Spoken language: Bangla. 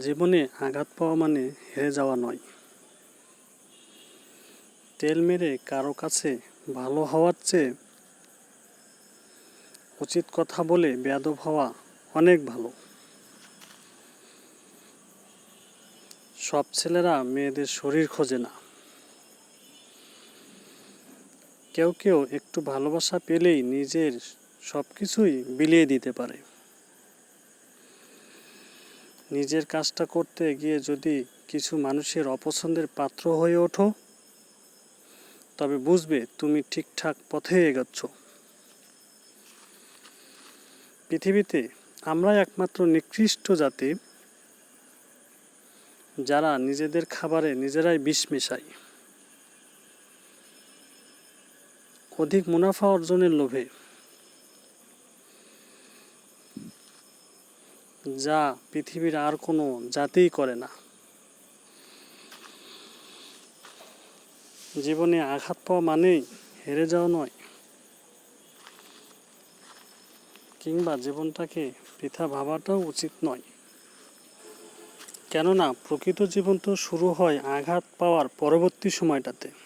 জীবনে আঘাত পাওয়া মানে হেরে যাওয়া নয়। তেল মেরে কারও কাছে ভালো হওয়ার চেয়ে উচিত কথা বলে বেয়াদব হওয়া অনেক ভালো। সব ছেলেরা মেয়েদের শরীর খোঁজে না। কেউ কেউ একটু ভালোবাসা পেলেই নিজের সব কিছুই বিলিয়ে দিতে পারে। নিজের কাজটা করতে গিয়ে যদি কিছু মানুষের অপছন্দের পাত্র হয়ে ওঠো, তবে বুঝবে তুমি ঠিকঠাক পথে এগোচ্ছ। পৃথিবীতে আমরা একমাত্র নিকৃষ্ট জাতি, যারা নিজেদের খাবারে নিজেরাই বিষ মেশাই অধিক মুনাফা অর্জনের লোভে যা পৃথিবীর আর কোনো জাতিই করে না। জীবনে আঘাত পাওয়া মানেই হেরে যাওয়া নয়। কিংবা জীবনটাকে বৃথা ভাবাটাও উচিত নয়। কেননা প্রকৃত জীবন তো শুরু হয় আঘাত পাওয়ার পরবর্তী সময়টাতে।